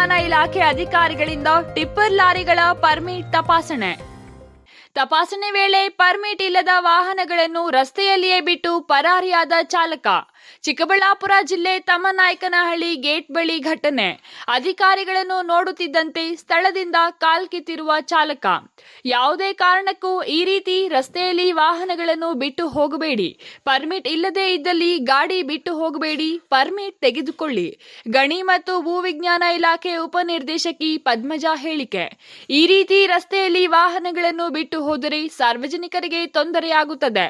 ವಿಜ್ಞಾನ ಇಲಾಖೆ ಅಧಿಕಾರಿಗಳಿಂದ ಟಿಪ್ಪರ್ ಲಾರಿಗಳ ಪರ್ಮಿಟ್ ತಪಾಸಣೆ. ತಪಾಸಣೆ ವೇಳೆ ಪರ್ಮಿಟ್ ಇಲ್ಲದ ವಾಹನಗಳನ್ನು ರಸ್ತೆಯಲ್ಲಿಯೇ ಬಿಟ್ಟು ಪರಾರಿಯಾದ ಚಾಲಕ. ಚಿಕ್ಕಬಳ್ಳಾಪುರ ಜಿಲ್ಲೆ ತಮ್ಮನಾಯಕನಹಳ್ಳಿ ಗೇಟ್ ಬಳಿ ಘಟನೆ. ಅಧಿಕಾರಿಗಳನ್ನು ನೋಡುತ್ತಿದ್ದಂತೆ ಸ್ಥಳದಿಂದ ಕಾಲ್ಕಿತ್ತಿರುವ ಚಾಲಕ. ಯಾವುದೇ ಕಾರಣಕ್ಕೂ ಈ ರೀತಿ ರಸ್ತೆಯಲ್ಲಿ ವಾಹನಗಳನ್ನು ಬಿಟ್ಟು ಹೋಗಬೇಡಿ. ಪರ್ಮಿಟ್ ಇಲ್ಲದೇ ಇದ್ದಲ್ಲಿ ಗಾಡಿ ಬಿಟ್ಟು ಹೋಗಬೇಡಿ. ಪರ್ಮಿಟ್ ತೆಗೆದುಕೊಳ್ಳಿ. ಗಣಿ ಮತ್ತು ಭೂವಿಜ್ಞಾನ ಇಲಾಖೆ ಉಪನಿರ್ದೇಶಕಿ ಪದ್ಮಜಾ ಹೇಳಿಕೆ. ಈ ರೀತಿ ರಸ್ತೆಯಲ್ಲಿ ವಾಹನಗಳನ್ನು ಬಿಟ್ಟು ಹೋದರೆ ಸಾರ್ವಜನಿಕರಿಗೆ ತೊಂದರೆಯಾಗುತ್ತದೆ.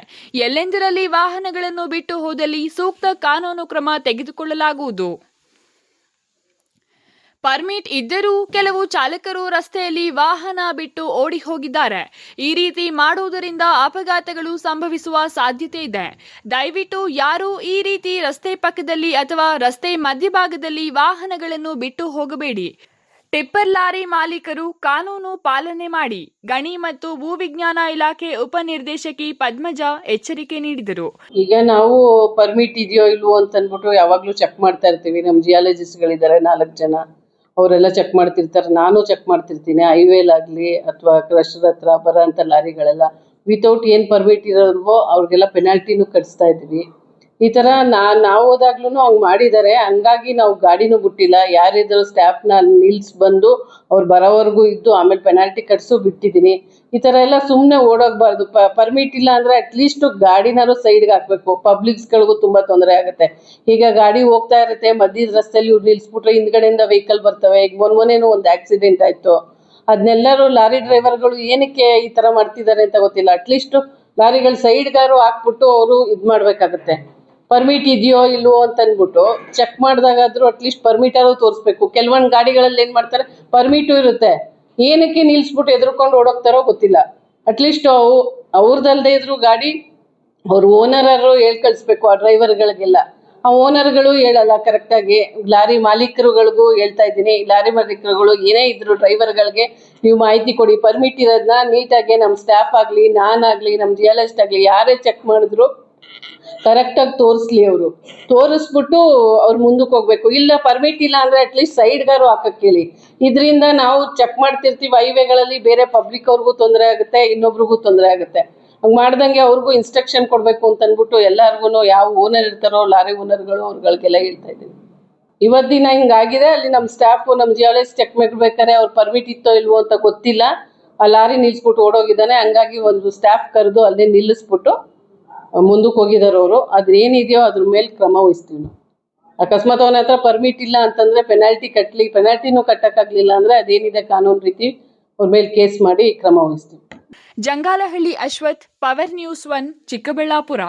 ಎಲ್ಲೆಂದರಲ್ಲಿ ವಾಹನಗಳನ್ನು ಬಿಟ್ಟು ಹೋದಲ್ಲಿ ಸೂಕ್ತ ಕಾನೂನು ಕ್ರಮ ತೆಗೆದುಕೊಳ್ಳಲಾಗುವುದು. ಪರ್ಮಿಟ್ ಇದ್ದರೂ ಕೆಲವು ಚಾಲಕರು ರಸ್ತೆಯಲ್ಲಿ ವಾಹನ ಬಿಟ್ಟು ಓಡಿ ಹೋಗಿದ್ದಾರೆ ಈ ರೀತಿ ಮಾಡುವುದರಿಂದ ಅಪಘಾತಗಳು ಸಂಭವಿಸುವ ಸಾಧ್ಯತೆ ಇದೆ. ದಯವಿಟ್ಟು ಯಾರೂ ಈ ರೀತಿ ರಸ್ತೆ ಪಕ್ಕದಲ್ಲಿ ಅಥವಾ ರಸ್ತೆ ಮಧ್ಯಭಾಗದಲ್ಲಿ ವಾಹನಗಳನ್ನು ಬಿಟ್ಟು ಹೋಗಬೇಡಿ. ಟಿಪ್ಪರ್ ಲಾರಿ ಮಾಲೀಕರು ಕಾನೂನು ಪಾಲನೆ ಮಾಡಿ ಗಣಿ ಮತ್ತು ಭೂವಿಜ್ಞಾನ ಇಲಾಖೆ ಉಪನಿರ್ದೇಶಕಿ ಪದ್ಮಜ ಎಚ್ಚರಿಕೆ ನೀಡಿದರು. ಈಗ ನಾವು ಪರ್ಮಿಟ್ ಇದೆಯೋ ಇಲ್ವೋ ಅಂತ ಅಂದ್ಬಿಟ್ಟು ಯಾವಾಗಲೂ ಚೆಕ್ ಮಾಡ್ತಾ ಇರ್ತೀವಿ. ನಮ್ಮ ಜಿಯಾಲಜಿಸ್ಟ್ಗಳಿದ್ದಾರೆ ನಾಲ್ಕು ಜನ. ಅವರೆಲ್ಲ ಚೆಕ್ ಮಾಡ್ತಿರ್ತಾರೆ. ನಾನು ಚೆಕ್ ಮಾಡ್ತಿರ್ತೀನಿ. ಹೈವೇಲಾಗಲಿ ಅಥವಾ ಕ್ರಷರ್ ಹತ್ರ ಬರೋ ಅಂಥ ಲಾರಿಗಳೆಲ್ಲ ವಿತೌಟ್ ಏನು ಪರ್ಮಿಟ್ ಇರೋಲ್ವೋ ಅವ್ರಿಗೆಲ್ಲ ಪೆನಾಲ್ಟಿನೂ ಕಟ್ಸ್ತಾ ಇದ್ದೀವಿ. ಈ ತರ ನಾ, ನಾವು ಹೋದಾಗ್ಲೂ ಹಂಗ್ ಮಾಡಿದ್ದಾರೆ ಹಂಗಾಗಿ ನಾವು ಗಾಡಿನೂ ಬಿಟ್ಟಿಲ್ಲ. ಯಾರಿದ್ರು ಸ್ಟಾಫ್ನ ನಿಲ್ಸ್ ಬಂದು ಅವ್ರು ಬರೋವರೆಗೂ ಇದ್ದು ಆಮೇಲೆ ಪೆನಾಲ್ಟಿ ಕಟ್ಸು ಬಿಟ್ಟಿದ್ದೀನಿ ಈ ತರ ಎಲ್ಲ ಸುಮ್ಮನೆ ಓಡೋಗ್ಬಾರ್ದು ಪರ್ಮಿಟ್ ಇಲ್ಲ ಅಂದರೆ ಅಟ್ಲೀಸ್ಟ್ ಗಾಡಿನಾರು ಸೈಡ್ಗೆ ಹಾಕಬೇಕು. ಪಬ್ಲಿಕ್ಸ್ಗಳಿಗೂ ತುಂಬಾ ತೊಂದರೆ ಆಗುತ್ತೆ. ಈಗ ಗಾಡಿ ಹೋಗ್ತಾ ಇರುತ್ತೆ, ಮಧ್ಯದ ರಸ್ತೆಯಲ್ಲಿ ಇವ್ರು ನಿಲ್ಸ್ಬಿಟ್ರೆ ಹಿಂದ್ಗಡೆಯಿಂದ ವೆಹಿಕಲ್ ಬರ್ತವೆ. ಈಗ ಮೊನ್ನೆ ಮೊನ್ನೆನೂ ಒಂದು ಆಕ್ಸಿಡೆಂಟ್ ಆಯ್ತು. ಅದನ್ನೆಲ್ಲರೂ ಲಾರಿ ಡ್ರೈವರ್ಗಳು ಏನಕ್ಕೆ ಈ ತರ ಮಾಡ್ತಿದ್ದಾರೆ ಅಂತ ಗೊತ್ತಿಲ್ಲ. ಅಟ್ಲೀಸ್ಟ್ ಲಾರಿಗಳು ಸೈಡ್ಗಾರು ಹಾಕ್ಬಿಟ್ಟು ಅವರು ಇದು ಮಾಡಬೇಕಾಗತ್ತೆ. ಪರ್ಮಿಟ್ ಇದೆಯೋ ಇಲ್ವೋ ಅಂತ ಅಂದ್ಬಿಟ್ಟು ಚೆಕ್ ಮಾಡಿದಾಗಾದ್ರೂ ಅಟ್ಲೀಸ್ಟ್ ಪರ್ಮಿಟ್ ಆದ್ರೂ ತೋರಿಸ್ಬೇಕು. ಕೆಲವೊಂದು ಗಾಡಿಗಳಲ್ಲಿ ಏನು ಮಾಡ್ತಾರೆ? ಪರ್ಮಿಟು ಇರುತ್ತೆ. ಏನಕ್ಕೆ ನಿಲ್ಲಿಸ್ಬಿಟ್ಟು ಎದುರ್ಕೊಂಡು ಓಡೋಗ್ತಾರೋ ಗೊತ್ತಿಲ್ಲ. ಅಟ್ಲೀಸ್ಟ್ ಅವು ಅವ್ರದಲ್ದೇ ಇದ್ರು ಗಾಡಿ ಅವ್ರ ಓನರರು ಹೇಳ್ ಕಳಿಸ್ಬೇಕು, ಆ ಡ್ರೈವರ್ಗಳಿಗೆಲ್ಲ ಆ ಓನರ್ಗಳು ಹೇಳಲ್ಲ ಕರೆಕ್ಟಾಗಿ ಲಾರಿ ಮಾಲೀಕರುಗಳಿಗೂ ಹೇಳ್ತಾ ಇದ್ದೀನಿ. ಲಾರಿ ಮಾಲೀಕರುಗಳು ಏನೇ ಇದ್ರು ಡ್ರೈವರ್ಗಳಿಗೆ ನೀವು ಮಾಹಿತಿ ಕೊಡಿ. ಪರ್ಮಿಟ್ ಇರೋದನ್ನ ನೀಟಾಗಿ ನಮ್ಮ ಸ್ಟಾಫ್ ಆಗಲಿ ನಾನಾಗಲಿ ನಮ್ಮ ಜಿಯಾಲಜಿಸ್ಟ್ ಆಗಲಿ, ಯಾರೇ ಚೆಕ್ ಮಾಡಿದ್ರು ಕರೆಕ್ಟಾಗಿ ತೋರಿಸ್ಲಿ ಅವರು. ತೋರಿಸ್ಬಿಟ್ಟು ಅವ್ರು ಮುಂದಕ್ಕೆ ಹೋಗ್ಬೇಕು. ಇಲ್ಲ ಪರ್ಮಿಟ್ ಇಲ್ಲ ಅಂದ್ರೆ ಅಟ್ಲೀಸ್ಟ್ ಸೈಡ್ಗಾರು ಹಾಕಕ್ಕೆ ಹೇಳಿ ಇದರಿಂದ ನಾವು ಚೆಕ್ ಮಾಡ್ತಿರ್ತೀವಿ ಹೈವೇಗಳಲ್ಲಿ ಬೇರೆ ಪಬ್ಲಿಕ್ ಅವ್ರಿಗೂ ತೊಂದರೆ ಆಗುತ್ತೆ, ಇನ್ನೊಬ್ರಿಗೂ ತೊಂದರೆ ಆಗುತ್ತೆ. ಹಂಗೆ ಮಾಡ್ದಂಗೆ ಅವ್ರಿಗೂ ಇನ್ಸ್ಟ್ರಕ್ಷನ್ ಕೊಡಬೇಕು ಅಂತ ಅಂದ್ಬಿಟ್ಟು ಎಲ್ಲರಿಗೂ ಯಾವ ಓನರ್ ಇರ್ತಾರೋ, ಲಾರಿ ಓನರ್ಗಳು ಅವ್ರಗಳಿಗೆಲ್ಲ ಹೇಳ್ತಾ ಇದ್ದೀವಿ ಇವತ್ತು ದಿನ ಹಿಂಗಾಗಿದೆ, ಅಲ್ಲಿ ನಮ್ಮ ಸ್ಟಾಫ್ ನಮ್ಮ ಜಿಯಾಲಜಿಸ್ಟ್ ಚೆಕ್ ಮಾಡ್ಬೇಕಾದ್ರೆ ಅವ್ರು ಪರ್ಮಿಟ್ ಇತ್ತೋ ಇಲ್ವೋ ಅಂತ ಗೊತ್ತಿಲ್ಲ. ಆ ಲಾರಿ ನಿಲ್ಲಿಸ್ಬಿಟ್ಟು ಓಡೋಗಿದ್ದಾನೆ. ಹಂಗಾಗಿ ಒಂದು ಸ್ಟಾಫ್ ಕರೆದು ಅಲ್ಲಿ ನಿಲ್ಲಿಸ್ಬಿಟ್ಟು ಮುಂದಕ್ಕೆ ಹೋಗಿದ್ದಾರೆ ಅವರು. ಅದೇನಿದೆಯೋ ಅದ್ರ ಮೇಲೆ ಕ್ರಮ ವಹಿಸ್ತೀವಿ ಅಕಸ್ಮಾತ್ ಅವನ ಹತ್ರ ಪರ್ಮಿಟ್ ಇಲ್ಲ ಅಂತಂದ್ರೆ ಪೆನಾಲ್ಟಿ ಕಟ್ಟಲಿ ಪೆನಾಲ್ಟಿನೂ ಕಟ್ಟಕ್ಕಾಗಲಿಲ್ಲ ಅಂದರೆ ಅದೇನಿದೆ ಕಾನೂನು ರೀತಿ ಅವ್ರ ಮೇಲೆ ಕೇಸ್ ಮಾಡಿ ಕ್ರಮ ವಹಿಸ್ತೀವಿ. Jangalahalli Ashwath power news one Chikkaballapura.